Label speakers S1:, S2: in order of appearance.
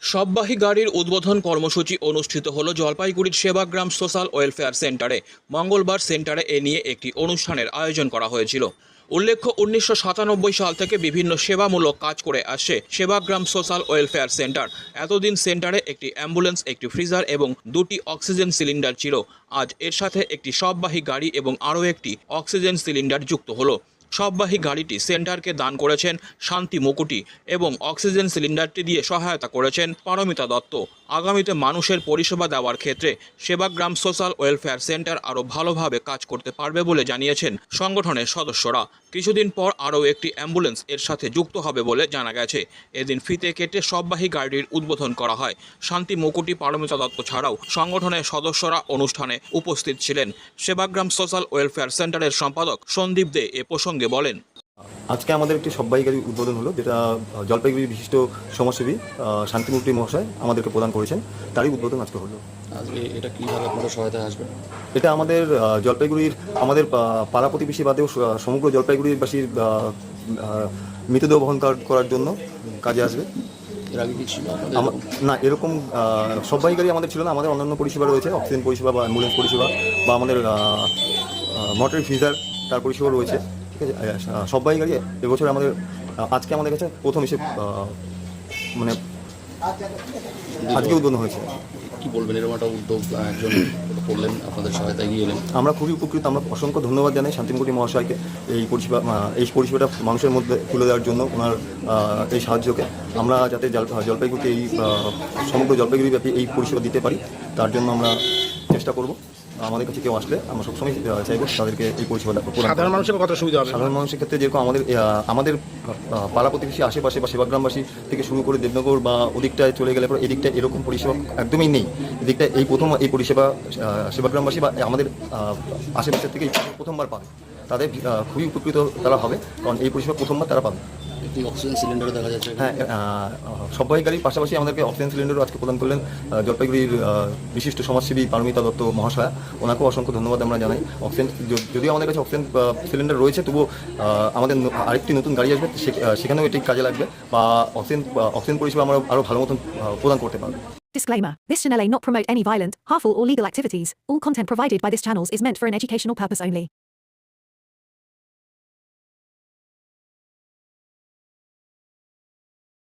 S1: সববাহী গাড়ির উদ্বোধন কর্মসূচি অনুষ্ঠিত হল জলপাইগুড়ির সেবাগ্রাম সোশ্যাল ওয়েলফেয়ার সেন্টারে। মঙ্গলবার সেন্টারে এ নিয়ে একটি অনুষ্ঠানের আয়োজন করা হয়েছিল। উল্লেখ্য, উনিশশো সাতানব্বই সাল থেকে বিভিন্ন সেবামূলক কাজ করে আসছে সেবাগ্রাম সোশ্যাল ওয়েলফেয়ার সেন্টার। এতদিন সেন্টারে একটি অ্যাম্বুলেন্স, একটি ফ্রিজার এবং দুটি অক্সিজেন সিলিন্ডার ছিল। আজ এর সাথে একটি সববাহী গাড়ি এবং আরও একটি অক্সিজেন সিলিন্ডার যুক্ত হলো। সববাহী গাড়িটি সেন্টারকে দান করেছেন শান্তি মুকুটি এবং অক্সিজেন সিলিন্ডারটি দিয়ে সহায়তা করেছেন পারমিতা দত্ত। আগামীতে মানুষের পরিষেবা দেওয়ার ক্ষেত্রে সেবাগ্রাম সোশ্যাল ওয়েলফেয়ার সেন্টার আরও ভালোভাবে কাজ করতে পারবে বলে জানিয়েছেন সংগঠনের সদস্যরা। কিছুদিন পর আরও একটি অ্যাম্বুলেন্স এর সাথে যুক্ত হবে বলে জানা গেছে। এদিন ফিতে কেটে সববাহী গাড়ির উদ্বোধন করা হয়। শান্তি মুকুটি, পারমিতা দত্ত ছাড়াও সংগঠনের সদস্যরা অনুষ্ঠানে উপস্থিত ছিলেন। সেবাগ্রাম সোশ্যাল ওয়েলফেয়ার সেন্টারের সম্পাদক সন্দীপ দে এ প্রসঙ্গে বলেন।
S2: আজকে আমাদের একটি সব্বাই গাড়ি উদ্বোধন হলো যেটা জলপাইগুড়ি বিশিষ্ট সমাজসেবী শান্তিমূর্তি মহাশয় আমাদেরকে প্রদান করেছেন। তারই উদ্বোধন আজকে হলো।
S3: আজকে এটা কীভাবে সহায়তায় আসবেন?
S2: এটা আমাদের জলপাইগুড়ির আমাদের পাড়া প্রতিবেশী বাদেও সমগ্র জলপাইগুড়িবাসীর মৃতদেহ বহন করার- জন্য কাজে আসবে।
S3: আপনাদের?
S2: না এরকম সব্বাই গাড়ি আমাদের ছিল না আমাদের অন্যান্য পরিষেবা রয়েছে অক্সিজেন পরিষেবা বা অ্যাম্বুলেন্স পরিষেবা বা আমাদের মোটর ফ্রিজার তার পরিষেবা রয়েছে। ঠিক আছে আহ, গাড়ি এবছর আমাদের আজকে আমাদের কাছে প্রথম এসে মানে আজকে উদ্বোধন হয়েছে।
S3: কি বলবেন? এরকম একটা উদ্যোগ একজন করলেন আপনাদের সহায়তায় গিয়ে এলেন।
S2: আমরা খুবই উপকৃত আমরা অসংখ্য ধন্যবাদ জানাই শান্তিমুকুটি মহাশয়কে এই পরিষেবা এই পরিষেবাটা মানুষের মধ্যে তুলে দেওয়ার জন্য ওনার এই সাহায্যকে। আমরা যাতে জলপাইগুড়িতে এই সমগ্র জলপাইগুড়ি ব্যাপী এই পরিষেবা দিতে পারি তার জন্য আমরা চেষ্টা করব। আমাদের কাছে কেউ আসলে আমরা সবসময় চাইব তাদেরকে এই পরিষেবাটা
S4: সাধারণ মানুষের কত সুবিধা হবে?
S2: সাধারণ মানুষের ক্ষেত্রে যেরকম আমাদের আমাদের পাড়া প্রতিবেশী আশেপাশে বা সেবাগ্রামবাসী থেকে শুরু করে দেবনগর বা ওদিকটায় চলে গেলে পর এদিকটায় এরকম পরিষেবা একদমই নেই। এদিকটায় এই প্রথম এই পরিষেবা সেবাগ্রামবাসী বা আমাদের আশেপাশের থেকে প্রথমবার পাবে। তাদের খুবই উপকৃত তারা হবে কারণ এই পরিষেবা প্রথমবার তারা পাবে।
S3: একটি অক্সিজেন সিলিন্ডারও দেখা যাচ্ছে
S2: হ্যাঁ আহ, সবাই গাড়ির পাশাপাশি আমাদেরকে অক্সিজেন সিলিন্ডারও আজকে প্রদান করলেন জলপাইগুড়ির বিশিষ্ট সমাজসেবী পারমিতা দত্ত মহাশয়া ওনাকেও অসংখ্য ধন্যবাদ আমরা জানাই অক্সিজেন যদিও আমাদের কাছে অক্সিজেন সিলিন্ডার রয়েছে তবুও আহ, আমাদের আরেকটি নতুন গাড়ি আসবে সে- সেখানেও এটি কাজে লাগবে বা অক্সিজেন অক্সিজেন পরিষেবা আমরা আরও ভালো মতন প্রদান করতে পারব
S5: Disclaimer This channel may not promote any violent, harmful, or legal activities. All content provided by this channel is meant for an educational purpose only.